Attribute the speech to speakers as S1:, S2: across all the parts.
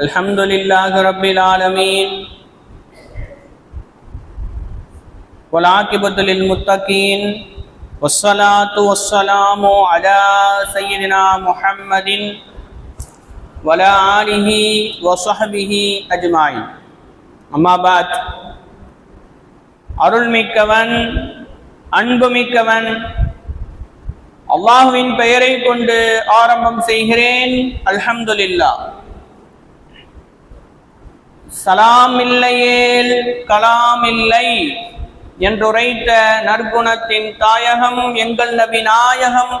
S1: الحمد لله رب العالمين والعاقبة للمتقين والصلاة والسلام على سيدنا محمد وعلى آله وصحبه أجمعين أما بعد அருள்மிக்கவன் அன்புமிக்கவன் அல்லாஹுவின் பெயரை கொண்டு ஆரம்பம் செய்கிறேன். அல்ஹம்துலில்லா. சலாம் இல்லையேல் கலாம் இல்லை என்றுரைத்த நற்குணத்தின் தாயகம் எங்கள் நபி நாயகம்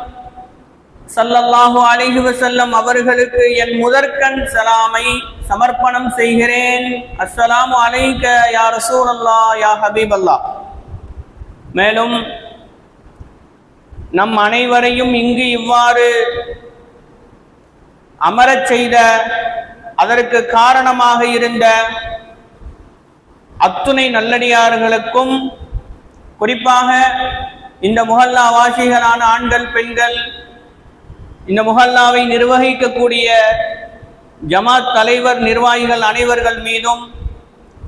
S1: சல்லல்லாஹு அலைஹி செல்லம் அவர்களுக்கு என் முதற்கண் சலாமை சமர்ப்பணம் செய்கிறேன். அஸ்ஸலாமு அலைக்க யா ரசூலல்லாஹ் யா ஹபீபல்லா. மேலும் நம் அனைவரையும் இங்கு இவ்வாறு அமரச் செய்த அதற்கு காரணமாக இருந்த அத்துணை நல்லடியார்களுக்கும் குறிப்பாக இந்த முகல்லா வாசிகளான ஆண்கள் பெண்கள் இந்த முகல்லாவை நிர்வகிக்கக்கூடிய ஜமாத் தலைவர் நிர்வாகிகள் அனைவர்கள் மீதும்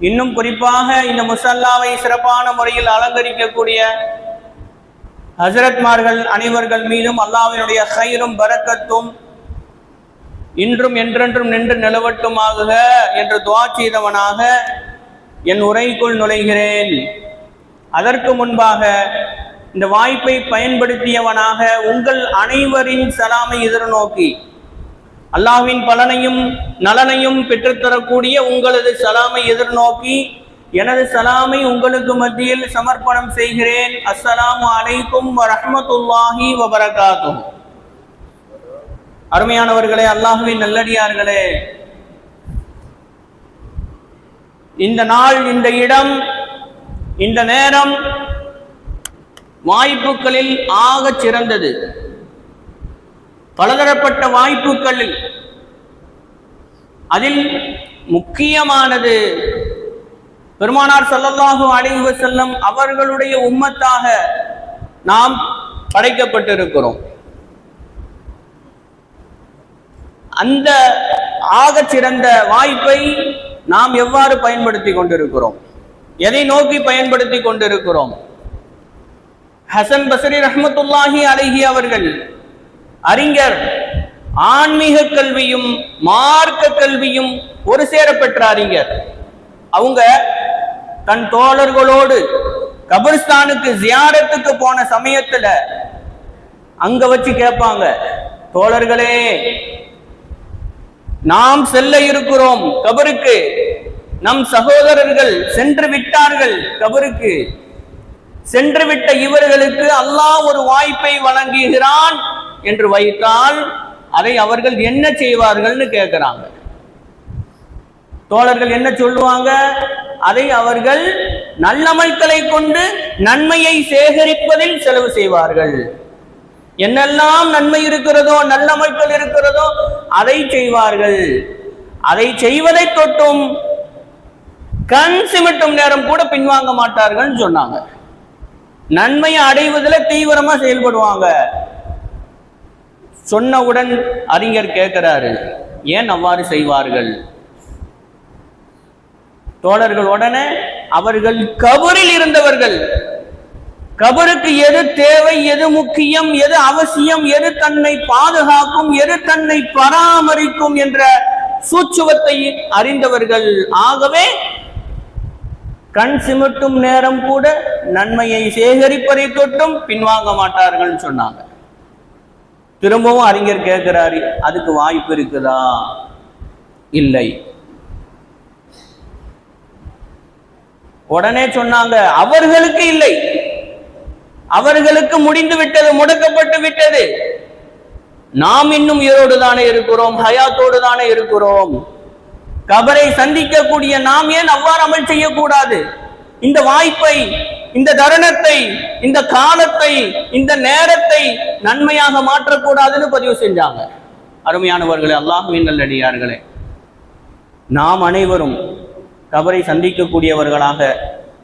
S1: இன்னும் குறிப்பாக இந்த முசல்லாவை சிறப்பான முறையில் அலங்கரிக்கக்கூடிய ஹசரத்மார்கள் அனைவர்கள் மீதும் அல்லாவினுடைய கயிறும் பரக்கத்தும் இன்றும் என்றென்றும் நின்று நிலவட்டுமாகுக என்று துவா செய்தவனாக என் உரைக்குள் நுழைகிறேன். அதற்கு முன்பாக இந்த வாய்ப்பை பயன்படுத்தியவனாக உங்கள் அனைவரின் சலாமை எதிர்நோக்கி அல்லாஹ்வின் பலனையும் நலனையும் பெற்றுத்தரக்கூடிய உங்களது சலாமை எதிர்நோக்கி எனது சலாமை உங்களுக்கு மத்தியில் சமர்ப்பணம் செய்கிறேன். அஸ்ஸலாமு அலைக்கும் வரஹ்மத்துல்லாஹி வபரகாத்தும் அருமையானவர்களே அல்லாஹுவின் நல்லடியார்களே. இந்த நாள் இந்த இடம் இந்த நேரம் வாய்ப்புகளில் ஆக சிறந்தது. பலதரப்பட்ட வாய்ப்புகளில் அதில் முக்கியமானது பெருமானார் சல்லல்லாஹு அலைஹி செல்லம் அவர்களுடைய உம்மத்தாக நாம் படைக்கப்பட்டிருக்கிறோம். அந்த ஆக சிறந்த வாய்ப்பை நாம் எவ்வாறு பயன்படுத்தி கொண்டிருக்கிறோம்? எதை நோக்கி பயன்படுத்தி கொண்டிருக்கிறோம்? ஹசன் பசரி ரஹமத்துல்லாஹி அழகி அவர்கள் அறிஞர் ஆன்மீக கல்வியும் மார்க்க கல்வியும் ஒரு சேர பெற்ற அறிஞர். அவங்க தன் தோழர்களோடு கபிர்ஸ்தானுக்கு ஜியாரத்துக்கு போன சமயத்துல அங்க வச்சு கேட்பாங்க தோழர்களே நாம் செல்ல இருக்கிறோம் கபருக்கு. நம் சகோதரர்கள் சென்று விட்டார்கள் கபருக்கு. சென்று விட்ட இவர்களுக்கு அல்லாஹ் ஒரு வாய்ப்பை வழங்குகிறான் என்று வைத்தால் அதை அவர்கள் என்ன செய்வார்கள்னு கேட்கிறாங்க. தோழர்கள் என்ன சொல்லுவாங்க? அதை அவர்கள் நல்லமைக்களை கொண்டு நன்மையை சேகரிப்பதில் செலவு செய்வார்கள். என்னெல்லாம் நன்மை இருக்கிறதோ நல்லமைக்கள் இருக்கிறதோ அதை செய்வார்கள். அதை செய்வதை தொட்டும் கண் சிமிட்டும் நேரம் கூட பின்வாங்க மாட்டார்கள் சொன்னாங்க. நன்மையை அடைவதில் தீவிரமா செயல்படுவாங்க. சொன்னவுடன் அறிஞர் கேட்கிறாரு ஏன் அவ்வாறு செய்வார்கள்? தோழர்கள் உடனே அவர்கள் கபரில் இருந்தவர்கள். கபருக்கு எது தேவை எது முக்கியம் எது அவசியம் எது தன்னை பாதுகாக்கும் எது தன்னை பராமரிக்கும் என்ற சூச்சுவத்தை அறிந்தவர்கள். ஆகவே கண் சிமிட்டும் நேரம் கூட நன்மையை சேகரிப்பதை தொட்டும் பின்வாங்க மாட்டார்கள் சொன்னாங்க. திரும்பவும் அறிஞர் கேட்கிறாரு அதுக்கு வாய்ப்பு இருக்குதா? இல்லை. உடனே சொன்னாங்க அவர்களுக்கு இல்லை. அவர்களுக்கு முடிந்து விட்டது முடக்கப்பட்டு விட்டது. நாம் இன்னும் உயிரோடு தானே இருக்கிறோம் ஹயாத்தோடு தானே இருக்கிறோம். கபரை சந்திக்கக்கூடிய நாம் ஏன் அவ்வாறு அமல் செய்யக்கூடாது? இந்த வாய்ப்பை இந்த தருணத்தை இந்த காலத்தை இந்த நேரத்தை நன்மையாக மாற்றக்கூடாதுன்னு பதிவு செஞ்சாங்க. அருமையானவர்களே அல்லாஹுவின் நல்லடியார்களே நாம் அனைவரும் கபரை சந்திக்கக்கூடியவர்களாக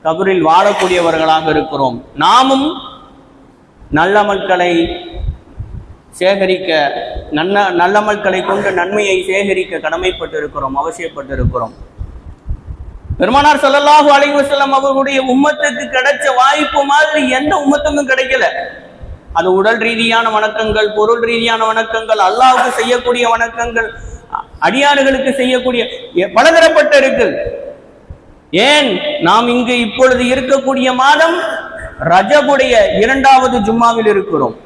S1: கபரில் வாழக்கூடியவர்களாக இருக்கிறோம். நாமும் நல்ல மக்களை சேகரிக்க நன்ன நல்லமல்களை கொண்டு நன்மையை சேகரிக்க கடமைப்பட்டிருக்கிறோம் அவசியப்பட்டிருக்கிறோம். பெருமானார் சொல்லலாஹு அலைவசல்லம் அவர்களுடைய உம்மத்துக்கு கிடைச்ச வாய்ப்பு மாதிரி எந்த உம்மத்துக்கும் கிடைக்கல. அது உடல் ரீதியான வணக்கங்கள் பொருள் ரீதியான வணக்கங்கள் அல்லாவுக்கு செய்யக்கூடிய வணக்கங்கள் அடியாறுகளுக்கு செய்யக்கூடிய எ- பலதரப்பட்ட இருக்கு ஏன் நாம் இங்கு இப்பொழுது இருக்கக்கூடிய மாதம் ரஜகுடைய இரண்டாவது ஜும்மாவில் இருக்கிறோம்.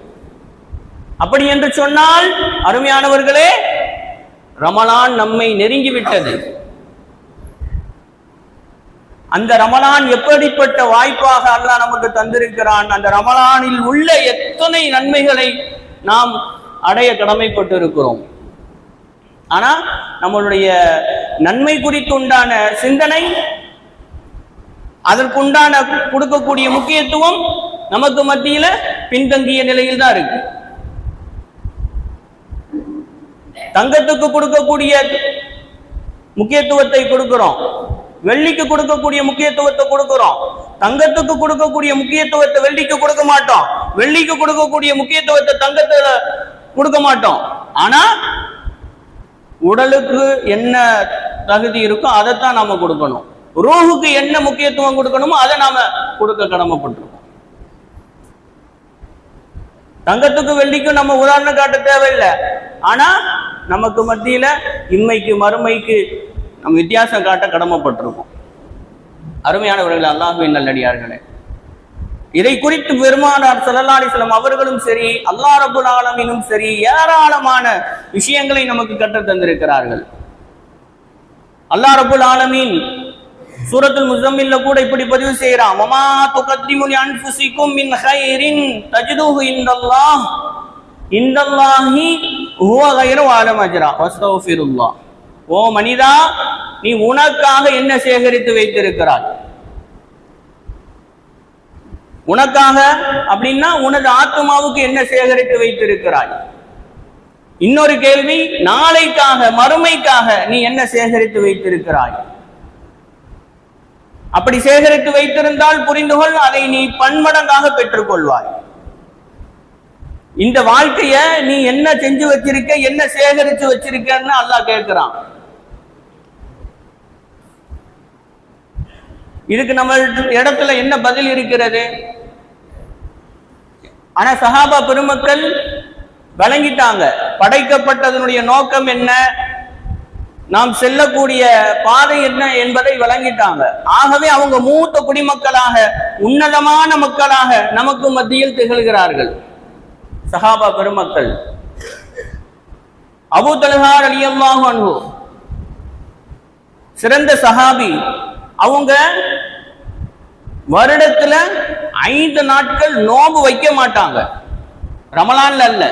S1: அப்படி என்று சொன்னால் அருமையானவர்களே ரமலான் நம்மை நெருங்கி விட்டது அந்த ரமலான் எப்படிப்பட்ட வாய்ப்பாக அல்லாஹ் நமக்கு தந்திருக்கிறான்? அந்த ரமலானில் உள்ள எத்தனை நன்மைகளை நாம் அடைய கடமைப்பட்டு இருக்கிறோம் ஆனா நம்மளுடைய நன்மை குறித்து உண்டான சிந்தனை அதற்குண்டான கொடுக்கக்கூடிய முக்கியத்துவம் நமக்கு மத்தியில பின்தங்கிய நிலையில் தான் இருக்கு. தங்கத்துக்கு கொடுக்கக்கூடிய முக்கியத்துவத்தை கொடுக்கிறோம். வெள்ளிக்கு கொடுக்கக்கூடிய முக்கியத்துவத்தை கொடுக்கிறோம். தங்கத்துக்கு கொடுக்கக்கூடிய முக்கியத்துவத்தை வெள்ளிக்கு கொடுக்க மாட்டோம். வெள்ளிக்கு கொடுக்கக்கூடிய முக்கியத்துவத்தை தங்கத்துல கொடுக்க மாட்டோம். ஆனா உடலுக்கு என்ன தகுதி இருக்கோ அதைத்தான் நாம கொடுக்கணும். ரூஹுக்கு என்ன முக்கியத்துவம் கொடுக்கணுமோ அதை நாம கொடுக்க கடமைப்பட்டிருக்கோம். தங்கத்துக்கு வெள்ளிக்கும் நம்ம உதாரணம் காட்ட தேவையில்லை. ஆனா நமக்கு மத்தியில இம்மைக்கு மறுமைக்கு நம்ம வித்தியாசம் காட்ட கடமைப்பட்டிருக்கோம். அருமையானவர்கள் அல்லாஹுவின் நல்லடியார்களே. இதை குறித்து பெருமானார் சலல்லாடிசலம் அவர்களும் சரி அல்லா ரபுல் ஆலமீனும் சரி ஏராளமான விஷயங்களை நமக்கு கற்றுத் தந்திருக்கிறார்கள். அல்லா ரபுல் ஆலமீன் சூரத்துல் முசம்மில்ல கூட இப்படி பதிவு செய்யறான் மமா துகத்திமு அன்ஃபுசிக்கும் மின் ஹைரின் தஜிதுஹு இந்தல்லாஹ் இந்தல்லாஹி ஹுவ கைரு ஆலம் அஜ்ரா. ஓ மனிதா நீ உனக்காக என்ன சேகரித்து வைத்திருக்கிறாய்? உனக்காக? அப்படின்னா உனது ஆத்மாவுக்கு என்ன சேகரித்து வைத்திருக்கிறாய்? இன்னொரு கேள்வி நாளைக்காக மறுமைக்காக நீ என்ன சேகரித்து வைத்திருக்கிறாய்? அப்படி சேகரித்து வைத்திருந்தால் புரிந்துகொள் அதை நீ பன்மடங்காக பெற்றுக்கொள்வாய். இந்த வாழ்க்கைய நீ என்ன செஞ்சு வச்சிருக்க என்ன சேகரிச்சு வச்சிருக்கன்னு அல்லாஹ் கேட்கிறான். இதுக்கு நம்ம இடத்துல என்ன பதில் இருக்கிறது? ஆனா சஹாபா பெருமக்கள் வழங்கிட்டாங்க. படைக்கப்பட்டதனுடைய நோக்கம் என்ன? நாம் செல்லக்கூடிய பாதை என்ன என்பதை வழங்கிட்டாங்க ஆகவே அவங்க மூத்த குடிமக்களாக உன்னதமான மக்களாக நமக்கு மத்தியில் திகழ்கிறார்கள். சஹாபா பெருமக்கள். அபு தல்ஹார் அலியல்லாஹு சிறந்த சஹாபி. அவங்க வருடத்துல ஐந்து நாட்கள் நோம்பு வைக்க மாட்டாங்க. ரமலான்ல அல்ல.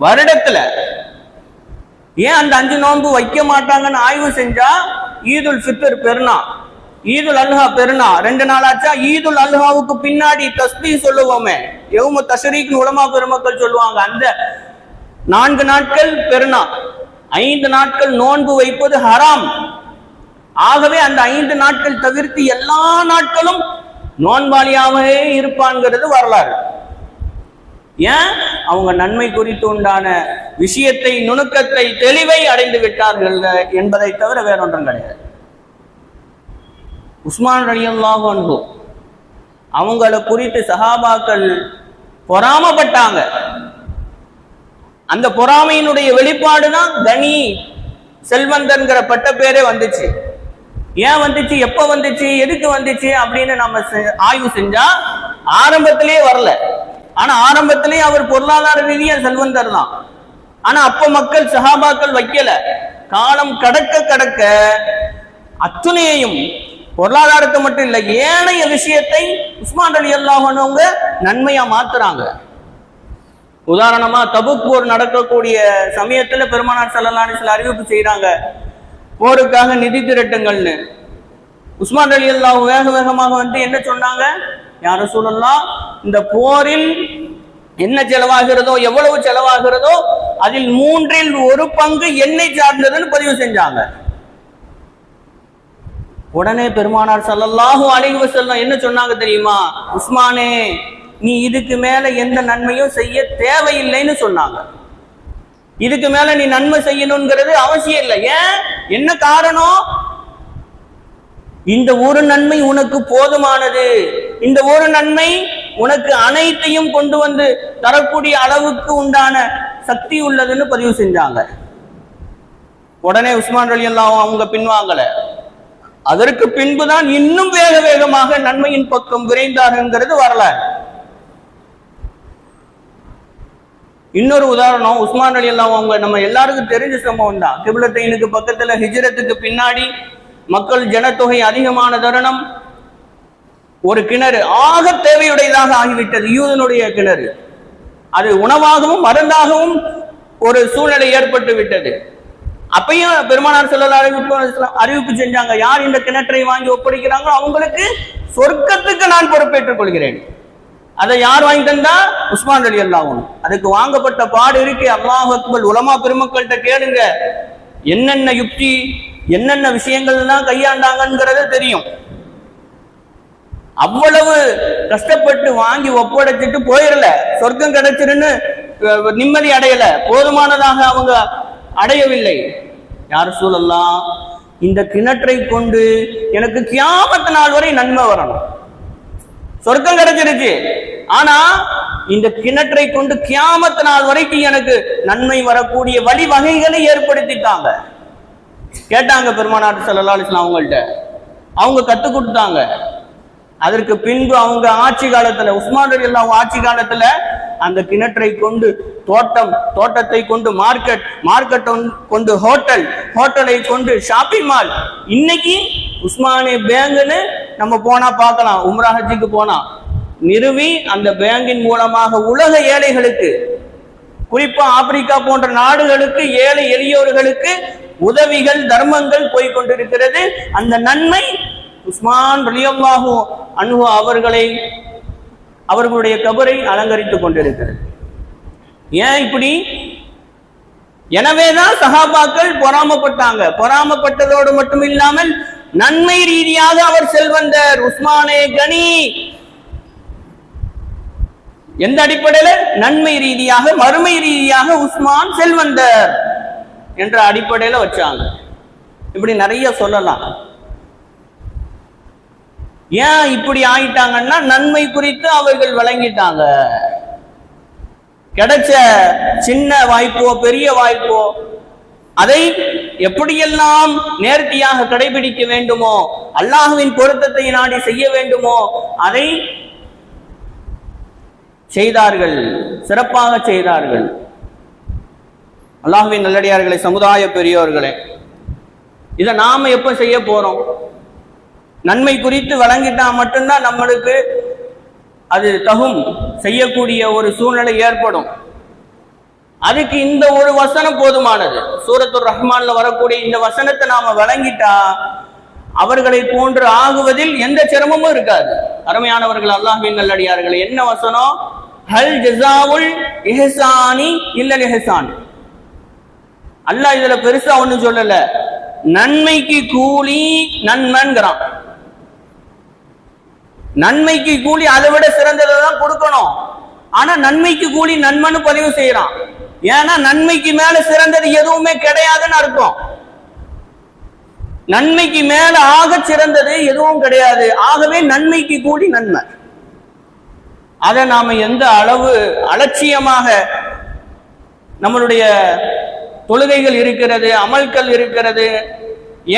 S1: வருடத்துல ஏன் அந்த அஞ்சு நோன்பு வைக்க மாட்டாங்கன்னு ஆய்வு செஞ்சா ஈதுல் ஃபித்தர் பெருனா? ஈதுல் அல்ஹா பெருனா? ரெண்டு நாள் ஆச்சா ஈதுல் அல்ஹாவுக்கு பின்னாடி தஸ்பி சொல்லுவோமே. எவ்வளவு தஷரீக்னு உலமா பெருமக்கள் சொல்லுவாங்க. அந்த நான்கு நாட்கள் பெருனா. ஐந்து நாட்கள் நோன்பு வைப்பது ஹராம். ஆகவே அந்த ஐந்து நாட்கள் தவிர்த்து எல்லா நாட்களும் நோன்பாளியாகவே இருப்பான்கிறது வரலாறு. ஏன்? அவங்க நன்மை குறித்து உண்டான விஷயத்தை நுணுக்கத்தை தெளிவை அடைந்து விட்டார்கள் என்பதை தவிர வேறொன்றும் கிடையாது. உஸ்மான் ரலியல்லாஹு அன்ஹு அவங்கள குறித்து சஹாபாக்கள் பொறாமப்பட்டாங்க. அந்த பொறாமையினுடைய வெளிப்பாடு தான் தனி செல்வந்தன்கிற பட்ட பேரே வந்துச்சு. ஏன் வந்துச்சு? எப்ப வந்துச்சு? எதுக்கு வந்துச்சு? அப்படின்னு நம்ம செ- ஆய்வு செஞ்சா ஆரம்பத்திலே வரல. ஆனா ஆரம்பத்திலே அவர் பொருளாதார ரீதியா செல்வந்தர் தான். ஆனா அப்ப மக்கள் சஹாபாக்கள் வைக்கல. காலம் கடக்க கடக்க அத்துணையையும் பொருளாதாரத்தை மட்டும் இல்லை ஏனைய விஷயத்தை உஸ்மான் அலி அல்லாஹனவங்க நன்மையா மாத்துறாங்க. உதாரணமா தபுக் போர் நடக்கக்கூடிய சமயத்துல பெருமானார் ஸல்லல்லாஹு சில அறிவிப்பு செய்யறாங்க போருக்காக நிதி திரட்டுங்கள்னு. உஸ்மான் அலி அல்லாஹ் வேக வேகமாக வந்து என்ன சொன்னாங்க? யார சொல்லலாம் இந்த போரில் என்ன செலவாகிறதோ எவ்வளவு செலவாகிறதோ அதில் மூன்றில் ஒரு பங்கு எண்ணெய் சார்ந்ததுன்னு பதிவு செஞ்சாங்க. உடனே பெருமானார் ஸல்லல்லாஹு அழைவு வஸல்லம் என்ன சொன்னாங்க தெரியுமா? உஸ்மானே நீ இதுக்கு மேல எந்த நன்மையும் செய்ய தேவையில்லைன்னு சொன்னாங்க. இதுக்கு மேல நீ நன்மை செய்யணுங்கிறது அவசியம் இல்லை. ஏன்? என்ன காரணம்? இந்த ஒரு நன்மை உனக்கு போதுமானது. இந்த ஒரு நன்மை உனக்கு அனைத்தையும் கொண்டு வந்து தரக்கூடிய அளவுக்கு உண்டான சக்தி உள்ளதுன்னு பதிவு செஞ்சாங்க. உடனே உஸ்மான் அலி எல்லாம் அவங்க பின்வாங்கல. அதற்கு பின்புதான் இன்னும் வேக வேகமாக நன்மையின் பக்கம் விரைந்தாருங்கிறது வரலாறு. இன்னொரு உதாரணம் உஸ்மான் அலி எல்லாம் அவங்க நம்ம எல்லாருக்கும் தெரிஞ்ச சம்பவம் தான். கிபிலத்தைனுக்கு பக்கத்துல ஹிஜரத்துக்கு பின்னாடி மக்கள் ஜனத்தொகை அதிகமான தருணம். ஒரு கிணறு ஆக தேவையுடையதாக ஆகிவிட்டது. யூதனுடைய கிணறு. அது உணவாகவும் மருந்தாகவும் ஒரு சூழ்நிலை ஏற்பட்டு விட்டது. அப்பையும் பெருமானார் செல்லல அறிவிப்பு அறிவிப்பு செஞ்சாங்க. யார் இந்த கிணற்றை வாங்கி ஒப்படைக்கிறாங்களோ அவங்களுக்கு சொர்க்கத்துக்கு நான் பொறுப்பேற்றுக் கொள்கிறேன். அதை யார் வாங்கி தந்தா? உஸ்மான் அலி அல்லாவும் அதுக்கு வாங்கப்பட்ட பாடு இருக்கு. அல்லாஹ் அக்பல் உலமா பெருமக்கள்கிட்ட கேளுங்க. என்னென்ன யுக்தி என்னென்ன விஷயங்கள் எல்லாம் தெரியும். அவ்வளவு கஷ்டப்பட்டு வாங்கி ஒப்படைச்சிட்டு போயிடல. சொர்க்கம் கிடைச்சிருன்னு நிம்மதி அடையல. போதுமானதாக அவங்க அடையவில்லை. யார் சூழல்லாம் இந்த கிணற்றை கொண்டு எனக்கு கியாமத்து நாள் வரை நன்மை வரணும். சொர்க்கம் கிடைச்சிருச்சு. ஆனா இந்த கிணற்றை கொண்டு கியாமத்து நாள் வரைக்கும் எனக்கு நன்மை வரக்கூடிய வழிவகைகளை ஏற்படுத்திட்டாங்க. கேட்டாங்க பெருமானார் ஸல்லல்லாஹு அலைஹி அவங்கள்ட்ட. அவங்க கத்து கொடுத்தாங்க. அதற்கு பின்பு அவங்க ஆட்சி காலத்துல உஸ்மான் ரலியல்லாஹு ஆட்சி காலத்துல அந்த கிணற்றை கொண்டு தோட்டம் தோட்டத்தை கொண்டு மார்க்கெட் மார்க்கெட் கொண்டு ஹோட்டல் ஹோட்டலை கொண்டு ஷாப்பிங் மால் இன்னைக்கு உஸ்மானி பேங்குன்னு நம்ம போனா பார்க்கலாம் உம்ரா ஹஜ்ஜுக்கு போனா. நிறுவி அந்த பேங்கின் மூலமாக உலக ஏழைகளுக்கு குறிப்பா ஆப்பிரிக்கா போன்ற நாடுகளுக்கு ஏழை எளியோர்களுக்கு உதவிகள் தர்மங்கள் போய்கொண்டிருக்கிறது அந்த நன்மை உஸ்மான் ரலியல்லாஹு அன்ஹு அவர்களை அவர்களுடைய கபரை அலங்கரித்துக் கொண்டிருக்கிறது. ஏன் இப்படி? எனவேதான் சஹாபாக்கள் பொறாமப்பட்டாங்க. பொறாமப்பட்டதோடு மட்டும் இல்லாமல் நன்மை ரீதியாக அவர் செல்வந்தர் உஸ்மானே கனி. எந்த அடிப்படையில? நன்மை ரீதியாக மறுமை ரீதியாக உஸ்மான் செல்வந்தர் என்ற அடிப்படையில வச்சாங்க. இப்படி நிறைய சொல்லலாம். ஏன் இப்படி ஆயிட்டாங்கன்னா நன்மை குறித்து அவர்கள் வழங்கிட்டாங்க. கிடைச்ச சின்ன வாய்ப்போ பெரிய வாய்ப்போ அதை எப்படியெல்லாம் நேர்த்தியாக கடைபிடிக்க வேண்டுமோ அல்லாஹுவின் பொருத்தத்தை நாடி செய்ய வேண்டுமோ அதை செய்தார்கள். சிறப்பாக செய்தார்கள். அல்லாஹுவின் நல்லடியார்களை சமுதாய பெரியோர்களே இதை நாம எப்ப செய்ய போறோம்? நன்மை குறித்து வழங்கிட்டா மட்டும்தான் நம்மளுக்கு அது தகும் செய்யக்கூடிய ஒரு சூழ்நிலை ஏற்படும். அதுக்கு இந்த ஒரு வசனம் போதுமானது. சூரத்துர் ரஹ்மான்ல வரக்கூடிய இந்த வசனத்தை நாம வழங்கிட்டா அவர்களை போன்று ஆகுவதில் எந்த சிரமமும் இருக்காது. அருமையானவர்கள் அல்லாஹின் நல்லடியார்கள் என்ன வசனம்? ஹல் ஜஸாவுல் இஹசானி இல்லல் இஹசான். அல்லாஹ் இதுல பெருசா ஒண்ணும் சொல்லல. நன்மைக்கு கூலி நன்மைங்கிறான். நன்மைக்கு கூலி அதை விட சிறந்ததை தான் கொடுக்கணும். ஆனா நன்மைக்கு கூலி நன்மைன்னு பதிவு செய்யறான். ஏன்னா நன்மைக்கு மேல சிறந்தது எதுவுமே கிடையாதுன்னு அர்த்தம். நன்மைக்கு மேல ஆக சிறந்தது எதுவும் கிடையாது. ஆகவே நன்மைக்கு கூடி நன்மை. அதை நாம எந்த அளவு அலட்சியமாக நம்மளுடைய தொழுகைகள் இருக்கிறது அமல்கள் இருக்கிறது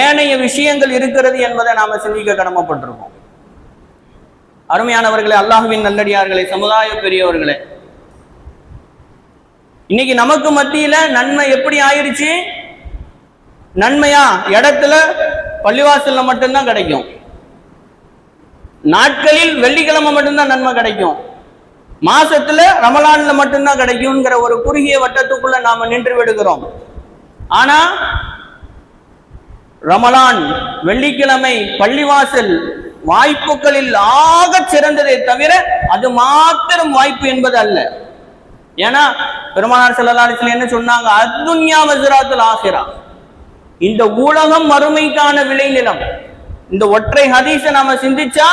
S1: ஏனைய விஷயங்கள் இருக்கிறது என்பதை நாம சிந்திக்க கடமைப்பட்டிருக்கோம். அருமையானவர்களே அல்லாஹுவின் நல்லடியார்களே சமுதாய பெரியவர்களே இன்னைக்கு நமக்கு மத்தியில நன்மை எப்படி ஆயிடுச்சு? நன்மையா? இடத்துல பள்ளிவாசல்ல மட்டும்தான் கிடைக்கும். நாட்களில் வெள்ளிக்கிழமை மட்டும்தான் நன்மை கிடைக்கும். மாசத்துல ரமலான்ல மட்டும்தான் கிடைக்கும்ங்கிற ஒரு குறுகிய வட்டத்துக்குள்ள நாம நின்று விடுகிறோம். ஆனா ரமலான் வெள்ளிக்கிழமை பள்ளிவாசல் வாய்ப்புகளில் ஆகச் சிறந்ததை தவிர அது மாத்திரம் வாய்ப்பு என்பது அல்ல. ஏன்னா பெருமானார் செல்லலாரிசில் என்ன சொன்னாங்க? அத்துன்யா வசராத்துல் ஆசிரா இந்த உலகம் மறுமைக்கான விளைநிலம் இந்த ஒற்றை ஹதீஸை நாம சிந்திச்சா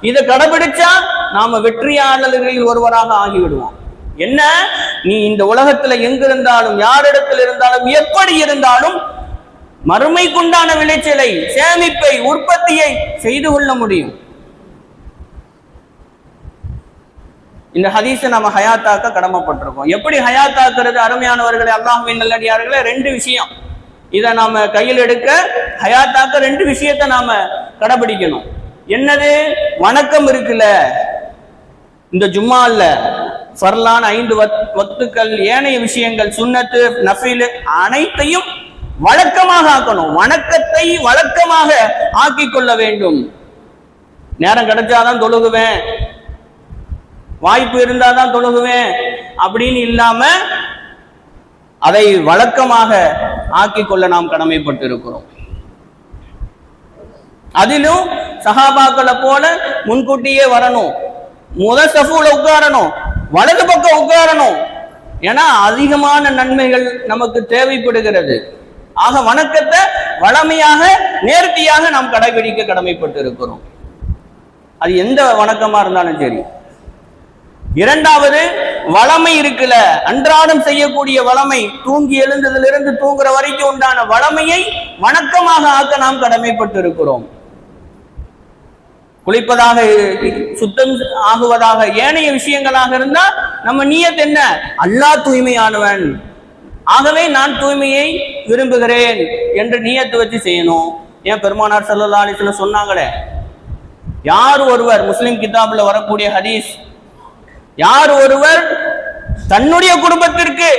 S1: இதை கடைபிடிச்சா நாம வெற்றியாளர்களில் ஒருவராக ஆகிவிடுவோம். என்ன? நீ இந்த உலகத்துல எங்கிருந்தாலும் யாரிடத்தில் இருந்தாலும் எப்படி இருந்தாலும் மறுமைக்குண்டான விளைச்சலை சேமிப்பை உற்பத்தியை செய்து கொள்ள முடியும். இந்த ஹதீஸை நம்ம ஹயாத்தாக்க கடமைப்பட்டிருக்கோம். எப்படி ஹயாத்தாக்குறது? அருமையானவர்களே அல்லாஹுவின் நல்லடியார்களே ரெண்டு விஷயம். இதை நாம கையில் எடுக்க ஹயாத்தாக்க ரெண்டு விஷயத்தை நாம கடைபிடிக்கணும். என்னது? வணக்கம் இருக்குல்ல. இந்த ஜும்மா இல்ல ஃபர்லான் ஐந்து வத் வத்துக்கள் ஏனைய விஷயங்கள் சுண்ணத்து நஃபீல் அனைத்தையும் வழக்கமாக ஆக்கணும். வணக்கத்தை வழக்கமாக ஆக்கிக் கொள்ள வேண்டும். நேரம் கிடைச்சாதான் தொழுகுவேன். வாய்ப்பு இருந்தாதான் தொழுகுவேன். அப்படின்னு இல்லாம அதை வழக்கமாக ஆக்கிக் கொள்ள நாம் கடமைப்பட்டு இருக்கிறோம் அதிலும் சகாபாக்களை போல முன்கூட்டியே வரணும். முத சஃபுல உட்காரணும். வலது பக்கம் உட்காரணும். ஏன்னா அதிகமான நன்மைகள் நமக்கு தேவைப்படுகிறது. ஆக வணக்கத்தை வளமையாக நேர்த்தியாக நாம் கடைபிடிக்க கடமைப்பட்டு இருக்கிறோம் அது எந்த வணக்கமா இருந்தாலும் சரி. இரண்டாவது வளமை இருக்குல்ல அன்றாடம் செய்யக்கூடிய வளமை தூங்கி எழுந்ததிலிருந்து தூங்குற வரைக்கும் உண்டான வளமையை வணக்கமாக ஆக்க நாம் கடமைப்பட்டு இருக்கிறோம் குளிப்பதாக சுத்தம் ஆகுவதாக ஏனைய விஷயங்களாக இருந்தா நம்ம நீயத் என்ன? அல்லாஹ் தூய்மையானவன். ஆகவே நான் தூய்மையை விரும்புகிறேன் என்று நீயத்து வச்சு செய்யணும். ஏன் பெருமானார் சல்லா அலிஸ்ல சொன்னாங்களே? யார் ஒருவர் முஸ்லிம் கிதாப்ல வரக்கூடிய ஹதீஸ் யார் ஒருவர் தன்னுடைய குடும்பத்திற்கு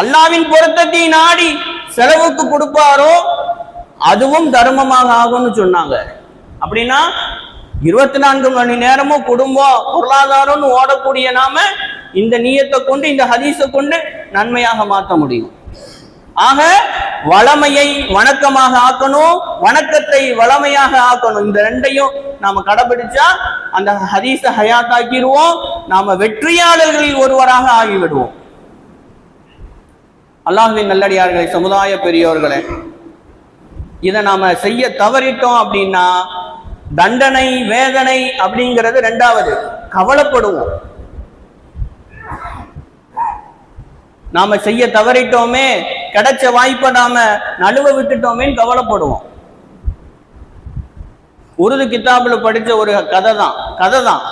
S1: அல்லாவின் பொருத்தத்தை நாடி செலவுக்கு கொடுப்பாரோ அதுவும் தர்மமாக ஆகும்னு சொன்னாங்க. அப்படின்னா இருபத்தி நான்கு மணி நேரமும் குடும்பம் பொருளாதாரம்னு ஓடக்கூடிய நாம இந்த நீயத்தை கொண்டு இந்த ஹதீஸை கொண்டு நன்மையாக மாற்ற முடியும். ஆக வளமையை வணக்கமாக ஆக்கணும் வணக்கத்தை வளமையாக ஆக்கணும். இந்த ரெண்டையும் நாம கடைபிடிச்சா அந்த ஹதீஸ ஹயாத்தாக்கிடுவோம் நாம வெற்றியாளர்களில் ஒருவராக ஆகிவிடுவோம். அல்லாஹுவின் நல்லடியார்களை சமுதாய பெரியோர்களே இதை நாம செய்ய தவறிட்டோம் அப்படின்னா தண்டனை வேதனை அப்படிங்கிறது ரெண்டாவது. கவலைப்படுவோம். நாம செய்ய தவறிட்டோமே கிடைச்ச வாய்ப்பை நாம நழுவ விட்டுட்டோமேன்னு கவலைப்படுவோம். உருது கித்தாபுல படிச்ச ஒரு கதை தான் கதை தான்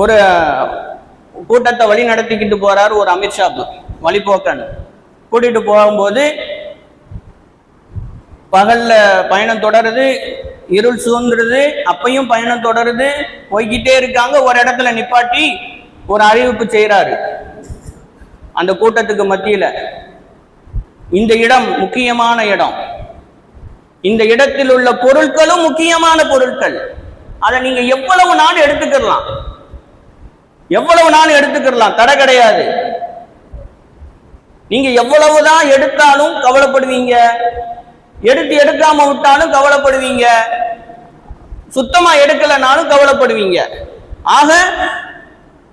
S1: ஒரு கூட்டத்தை வழி நடத்திக்கிட்டு போறாரு ஒரு அமித்ஷா வழிபோக்கன். கூட்டிட்டு போகும்போது பகல்ல பயணம் தொடருது இருள் சூழ்ந்துருது அப்பையும் பயணம் தொடருது போய்கிட்டே இருக்காங்க ஒரு இடத்துல நிப்பாட்டி ஒரு அறிவிப்பு செய்யறாரு அந்த கூட்டத்துக்கு மத்தியில இந்த இடம் முக்கியமான இடம். இந்த இடத்தில் உள்ள பொருட்களும் முக்கியமான பொருட்கள். அதை நீங்க எவ்வளவு நாள் எடுத்துக்கலாம் எவ்வளவு நாள் எடுத்துக்கலாம் தடை கிடையாது. நீங்க எவ்வளவுதான் எடுத்தாலும் கவலைப்படுவீங்க. எடுத்து எடுக்காம விட்டாலும் கவலைப்படுவீங்க. சுத்தமா எடுக்கலனாலும் கவலைப்படுவீங்க. ஆக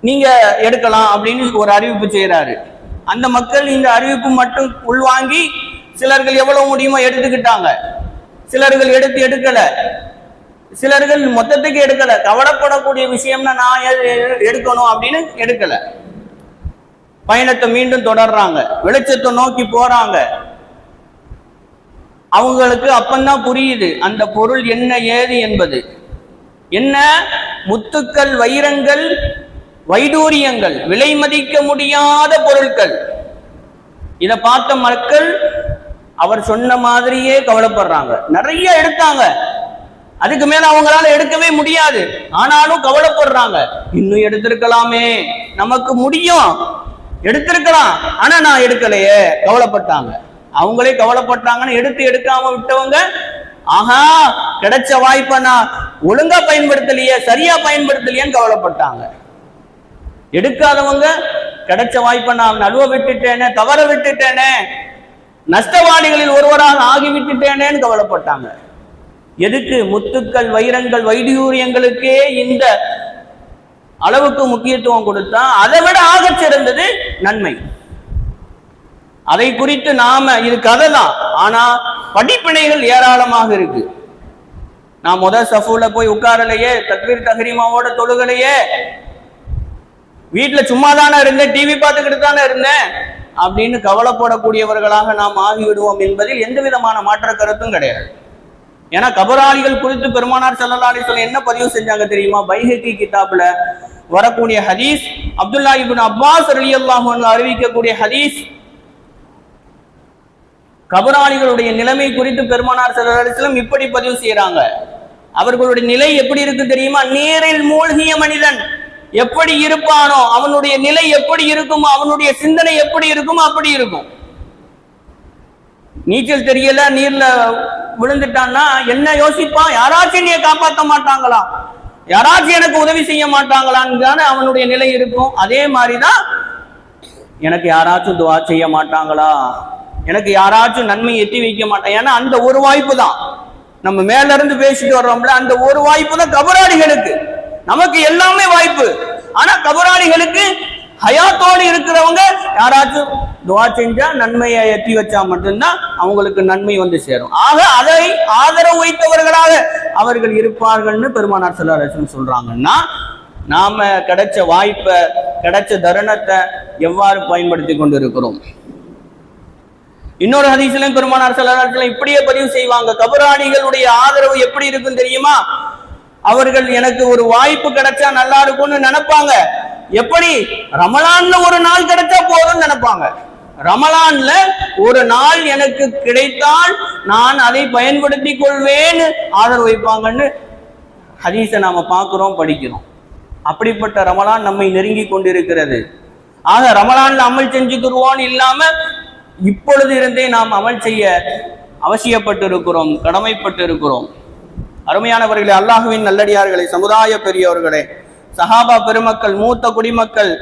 S1: நீங்க எடுக்கலாம் அப்படின்னு ஒரு அறிவிப்பு செய்யறாரு அந்த மக்கள் இந்த அறிவிப்பு மட்டும் உள்வாங்கி சிலர்கள் எவ்வளவு முடியுமோ எடுத்துக்கிட்டாங்க. சிலர்கள் எடுத்து எடுக்கல. சிலர்கள் மொத்தத்துக்கு எடுக்கல. கவலைப்படக்கூடிய விஷயம்னா நான் எடுக்கணும் அப்படின்னு எடுக்கல. பயணத்தை மீண்டும் தொடர்றாங்க. வெளிச்சத்தை நோக்கி போறாங்க. அவங்களுக்கு அப்பந்தான் புரியுது அந்த பொருள் என்ன ஏது என்பது. என்ன முத்துக்கள் வைரங்கள் வைடூரியங்கள் விலை மதிக்க முடியாத பொருட்கள். இத பார்த்த மக்கள் அவர் சொன்ன மாதிரியே கவலைப்படுறாங்க. நிறைய எடுத்தாங்க. அதுக்கு மேல அவங்களால எடுக்கவே முடியாது. ஆனாலும் கவலைப்படுறாங்க. இன்னும் எடுத்திருக்கலாமே. நமக்கு முடியும். எடுத்திருக்கலாம். ஆனா நான் எடுக்கலையே. கவலைப்பட்டாங்க. அவங்களே கவலைப்பட்டாங்கன்னு எடுத்து எடுக்காம விட்டவங்க ஆஹா கிடைச்ச வாய்ப்பை நான் ஒழுங்கா பயன்படுத்தலையே சரியா பயன்படுத்தலையேன்னு கவலைப்பட்டாங்க. எடுக்காதவங்க கிடைச்ச வாய்ப்பை நான் நழுவ விட்டுட்டேனே தவற விட்டுட்டேனே நஷ்டவாளிகளில் ஒருவராக ஆகி விட்டுட்டேனேன்னு கவலைப்பட்டாங்க. எதுக்கு முத்துக்கள் வைரங்கள் வைடூரியங்களுக்கே இந்த அளவுக்கு முக்கியத்துவம் கொடுத்தா அதை விட ஆக சிறந்தது நன்மை. அதை குறித்து நாம இது கதை தான் ஆனா படிப்பினைகள் ஏராளமாக இருக்கு. நான் முத சஃபுல போய் உட்காரலையே தக்வீர் தஹரிமாவோட தொழுகலையே வீட்டில் சும்மா தானே இருந்தேன் டிவி பார்த்துக்கிட்டு தானே இருந்தேன். அப்படின்னு கவலைப்படக்கூடியவர்களாக நாம் ஆகிவிடுவோம் என்பதில் எந்த விதமான மாற்ற கருத்தும் கிடையாது. ஏன்னா கபராளிகள் குறித்து பெருமானார் செல்லலாடி சொல்ல என்ன பதிவு செஞ்சாங்க தெரியுமா? பைஹகி கிதாப்ல வரக்கூடிய ஹதீஸ் அப்துல்லா இபின் அப்பாஸ் ரலியல்லாஹு அறிவிக்கக்கூடிய ஹதீஸ் கபராளிகளுடைய நிலைமை குறித்து பெருமானார் ஸல்லல்லாஹு இப்படி பதிவு செய்யறாங்க அவர்களுடைய நிலை எப்படி இருக்கு தெரியுமா? நீரில் மூழ்கிய மனிதன். எப்படி இருப்பானோ அவனுடைய நிலை எப்படி இருக்குமோ அவனுடைய சிந்தனை எப்படி இருக்குமோ அப்படி இருக்கும். நீச்சல் தெரியல நீர்ல விழுந்துட்டான்னா என்ன யோசிப்பான்? யாராச்சும் நீ காப்பாற்ற மாட்டாங்களா? யாராச்சும் எனக்கு உதவி செய்ய மாட்டாங்களான்னு தானே அவனுடைய நிலை இருக்கும். அதே மாதிரிதான் எனக்கு யாராச்சும் துவா செய்ய மாட்டாங்களா? எனக்கு யாராச்சும் நன்மை எட்டி வைக்க மாட்டாங்க. ஏன்னா அந்த ஒரு வாய்ப்பு தான். நம்ம மேல இருந்து பேசிட்டு வர்றோம்ல அந்த ஒரு வாய்ப்பு தான் கபராடிகளுக்கு நமக்கு எல்லாமே வாய்ப்பு. ஆனா கபராளிகளுக்கு ஹயாத்தோடு இருக்கிறவங்க யாராச்சும் துவா செஞ்சா நன்மையை எத்தி வச்சா மட்டும்தான் அவங்களுக்கு நன்மை வந்து சேரும். ஆக அதை ஆதரவு வைத்தவர்களாக அவர்கள் இருப்பார்கள்னு பெருமானார் செல்லாரசன் சொல்றாங்கன்னா நாம கிடைச்ச வாய்ப்பை கிடைச்ச தருணத்தை எவ்வாறு பயன்படுத்தி கொண்டு இருக்கிறோம் இன்னொரு ஹதீஸ்லயும் பெருமானார் செல்லாரசன் இப்படியே பதிவு செய்வாங்க. கபராணிகளுடைய ஆதரவு எப்படி இருக்கும் தெரியுமா? அவர்கள் எனக்கு ஒரு வாய்ப்பு கிடைச்சா நல்லா இருக்கும்னு நினைப்பாங்க. எப்படி? ரமலான்ல ஒரு நாள் கிடைச்சா போதும்னு நினைப்பாங்க. ரமலான்ல ஒரு நாள் எனக்கு கிடைத்தால் நான் அதை பயன்படுத்திக் கொள்வேன்னு ஆதரவு வைப்பாங்கன்னு ஹதீஸை நாம பார்க்கிறோம் படிக்கிறோம். அப்படிப்பட்ட ரமலான் நம்மை நெருங்கி கொண்டிருக்கிறது. ஆக ரமலான்ல அமல் செஞ்சுக்கிருவோன்னு இல்லாம இப்பொழுது இருந்தே நாம் அமல் செய்ய அவசியப்பட்டு இருக்கிறோம் கடமைப்பட்டு இருக்கிறோம் அருமையானவர்களே அல்லாஹுவின் நல்லடியார்களே சமுதாய பெரியவர்களே சஹாபா பெருமக்கள் மூத்த குடிமக்கள்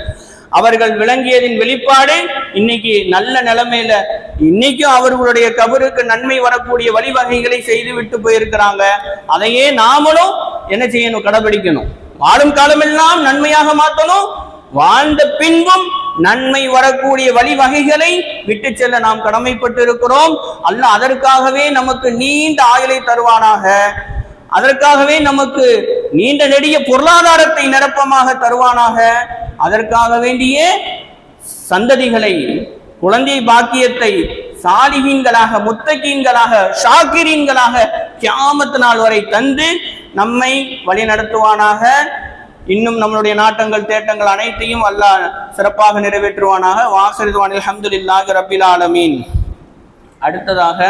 S1: அவர்கள் விளங்கியதின் வெளிப்பாடு இன்னைக்கு நல்ல நிலைமையில இன்னைக்கும் அவர்களுடைய கபருக்கு நன்மை வரக்கூடிய வழிவகைகளை செய்து விட்டு போயிருக்கிறாங்க. அதையே நாமளும் என்ன செய்யணும்? கடைபிடிக்கணும். வாழும் காலமெல்லாம் நன்மையாக மாற்றணும். வாழ்ந்த பின்பும் நன்மை வரக்கூடிய வழிவகைகளை விட்டு செல்ல நாம் கடமைப்பட்டு இருக்கிறோம் அல்ல அதற்காகவே நமக்கு நீண்ட ஆயுளை தருவானாக. அதற்காகவே நமக்கு நீண்ட நெடிய பொருளாதாரத்தை நிரப்பமாக தருவானாக. அதற்காக வேண்டிய சந்ததிகளை குழந்தை பாக்கியத்தை சாலிகீன்களாக முத்தகீன்களாக ஷாக்கிரீன்களாக கியாமத்து நாள் வரை தந்து நம்மை வழி நடத்துவானாக. இன்னும் நம்மளுடைய நாட்டங்கள் தேட்டங்கள் அனைத்தையும் அல்லாஹ் சிறப்பாக நிறைவேற்றுவானாக. வாசரிதுவானில் அல்ஹம்துலில்லாஹி ரபில் ஆலமீன். அடுத்ததாக